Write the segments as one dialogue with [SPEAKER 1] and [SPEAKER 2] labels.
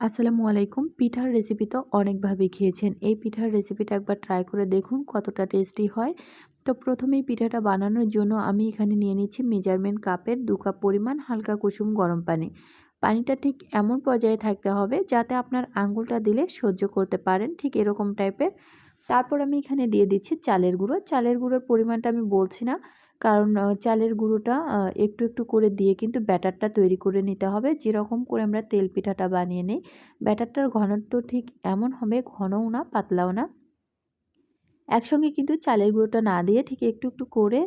[SPEAKER 1] আসসালামু আলাইকুম। পিঠার রেসিপি তো অনেকভাবে খেয়েছেন। এই পিঠার রেসিপিটা একবার ট্রাই করে দেখুন কতটা টেস্টি হয়। তো প্রথমেই পিঠাটা বানানোর জন্য আমি এখানে নিয়ে নিচ্ছি মেজারমেন্ট কাপের দু কাপ পরিমাণ হালকা কুসুম গরম পানি। পানিটা ঠিক এমন পর্যায়ে থাকতে হবে যাতে আপনার আঙ্গুলটা দিলে সহ্য করতে পারেন। ঠিক এরকম টাইপের তারপর আমি এখানে দিয়ে দিচ্ছি চালের গুঁড়ো। চালের গুঁড়োর পরিমাণটা আমি বলছি না। কারণ চালের গুঁড়োটা একটু একটু করে দিয়ে কিন্তু ব্যাটারটা তৈরি করে নিতে হবে। যেরকম করে আমরা তেল পিঠাটা বানিয়ে নিই, ব্যাটারটার ঘনত্ব ঠিক এমন হবে, ঘনও না, পাতলাও না। একসঙ্গে কিন্তু চালের গুঁড়োটা না দিয়ে ঠিক একটু একটু করে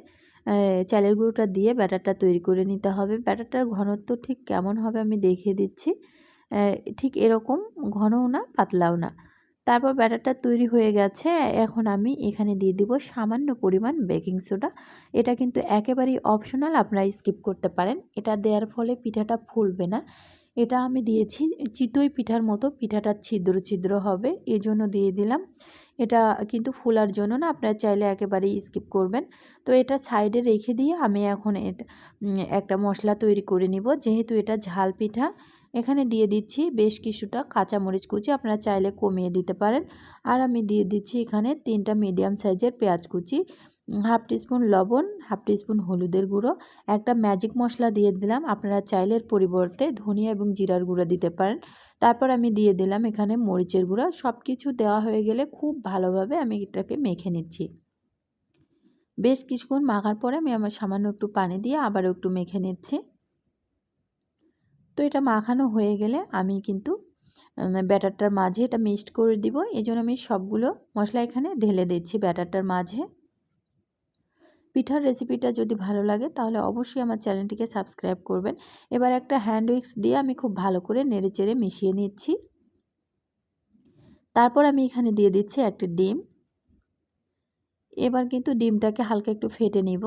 [SPEAKER 1] চালের গুঁড়োটা দিয়ে ব্যাটারটা তৈরি করে নিতে হবে। ব্যাটারটার ঘনত্ব ঠিক কেমন হবে আমি দেখিয়ে দিচ্ছি। ঠিক এরকম, ঘনও না, পাতলাও না। তারপর ব্যাটারটা তৈরি হয়ে গেছে। এখন আমি এখানে দিয়ে দিব সামান্য পরিমাণ বেকিং সোডা। এটা কিন্তু একেবারেই অপশনাল, আপনারা স্কিপ করতে পারেন। এটা দেওয়ার ফলে পিঠাটা ফুলবে না। এটা আমি দিয়েছি চিতই পিঠার মতো, পিঠাটা ছিদ্র ছিদ্র হবে, এজন্য দিয়ে দিলাম। এটা কিন্তু ফুলার জন্য না, আপনারা চাইলে একেবারেই স্কিপ করবেন। তো এটা সাইডে রেখে দিয়ে আমি এখন একটা মশলা তৈরি করে নিব। যেহেতু এটা ঝাল পিঠা এখানে দিয়ে দিচ্ছি বেশ কিছুটা কাঁচামরিচ কুচি, আপনারা চাইলে কমিয়ে দিতে পারেন। আর আমি দিয়ে দিচ্ছি এখানে তিনটা মিডিয়াম সাইজের পেঁয়াজ কুচি, হাফ টিস্পুন লবণ, হাফ টিস্পুন হলুদের গুঁড়ো, একটা ম্যাজিক মশলা দিয়ে দিলাম, আপনারা চাইলের পরিবর্তে ধনিয়া এবং জিরার গুঁড়ো দিতে পারেন। তারপর আমি দিয়ে দিলাম এখানে মরিচের গুঁড়ো সব কিছু দেওয়া হয়ে গেলে খুব ভালোভাবে আমি এটাকে মেখে নিচ্ছি। বেশ কিছুক্ষণ মাখার পরে আমি আমার সামান্য একটু পানি দিয়ে আবারও একটু মেখে নিচ্ছি। তো এটা মাখানো হয়ে গেলে আমি কিন্তু ব্যাটারটার মাঝে এটা মিক্সড করে দিব। এই আমি সবগুলো মশলা এখানে ঢেলে দিচ্ছি ব্যাটারটার মাঝে। পিঠার রেসিপিটা যদি ভালো লাগে তাহলে অবশ্যই আমার চ্যানেলটিকে সাবস্ক্রাইব করবেন। এবার একটা হ্যান্ড উইক্স দিয়ে আমি খুব ভালো করে নেড়ে চেড়ে মিশিয়ে নিচ্ছি। তারপর আমি এখানে দিয়ে দিচ্ছি একটি ডিম। এবার কিন্তু ডিমটাকে হালকা একটু ফেটে নিব।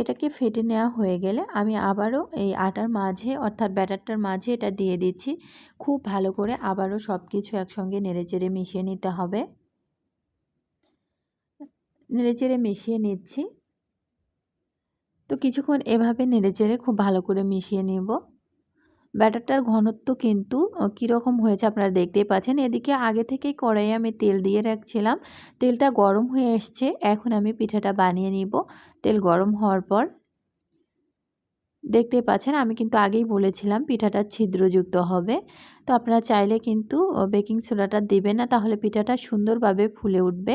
[SPEAKER 1] এটাকে ফেটে নেওয়া হয়ে গেলে আমি আবারও এই আটার মাঝে, অর্থাৎ ব্যাটারটার মাঝে এটা দিয়ে দিচ্ছি। খুব ভালো করে আবারও সব কিছু একসঙ্গে নেড়েচেড়ে মিশিয়ে নিতে হবে। নেড়েচেড়ে মিশিয়ে নিচ্ছি। তো কিছুক্ষণ এভাবে নেড়েচেড়ে খুব ভালো করে মিশিয়ে নেব। ব্যাটারটার ঘনত্ব কিন্তু কীরকম হয়েছে আপনারা দেখতেই পাচ্ছেন। এদিকে আগে থেকেই কড়াইয়ে আমি তেল দিয়ে রাখছিলাম। তেলটা গরম হয়ে এসছে, এখন আমি পিঠাটা বানিয়ে নিব। তেল গরম হওয়ার পর দেখতেই পাচ্ছেন, আমি কিন্তু আগেই বলেছিলাম পিঠাটা ছিদ্রযুক্ত হবে। তো আপনারা চাইলে কিন্তু বেকিং সোডাটা দেবেন না, তাহলে পিঠাটা সুন্দরভাবে ফুলে উঠবে।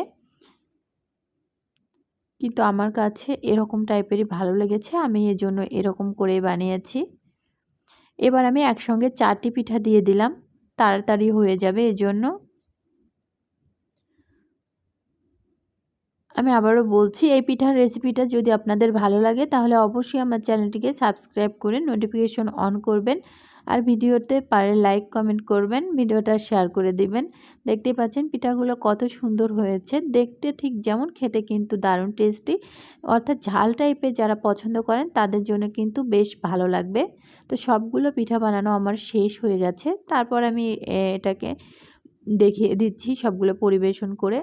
[SPEAKER 1] কিন্তু আমার কাছে এরকম টাইপেরই ভালো লেগেছে, আমি এর জন্য এরকম করে বানিয়েছি। এবার আমি একসঙ্গে চারটি পিঠা দিয়ে দিলাম। তাড়াতাড়ি হয়ে যাবে এজন্য। আমি আবারও বলছি, এই পিঠার রেসিপিটা যদি আপনাদের ভালো লাগে, তাহলে অবশ্যই আমার চ্যানেলটিকে সাবস্ক্রাইব করে নোটিফিকেশন অন করবেন। আর ভিডিওতে পারে লাইক কমেন্ট করবেন, ভিডিওটা শেয়ার করে দিবেন। দেখতে পাচ্ছেন পিঠাগুলো কত সুন্দর হয়েছে। দেখতে ঠিক যেমন খেতে কিন্তু দারুণ টেস্টি অর্থাৎ ঝাল টাইপের যারা পছন্দ করেন, তাদের জন্য কিন্তু বেশ ভালো লাগবে। তো সবগুলো পিঠা বানানো আমার শেষ হয়ে গেছে। তারপর আমি এটাকে দেখিয়ে দিচ্ছি সবগুলো পরিবেশন করে।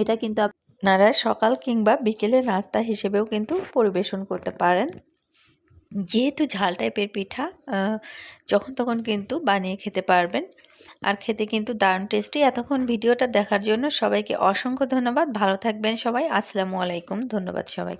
[SPEAKER 1] এটা কিন্তু আপনারা সকাল কিংবা বিকেলের নাস্তা হিসেবেও কিন্তু পরিবেশন করতে পারেন। যেহেতু ঝাল টাইপের পিঠা যখন তখন কিন্তু বানিয়ে খেতে পারবেন। আর খেতে কিন্তু দারুণ টেস্টি। এতক্ষণ ভিডিওটা দেখার জন্য সবাইকে অসংখ্য ধন্যবাদ। ভালো থাকবেন সবাই। আসসালামু আলাইকুম। ধন্যবাদ সবাইকে।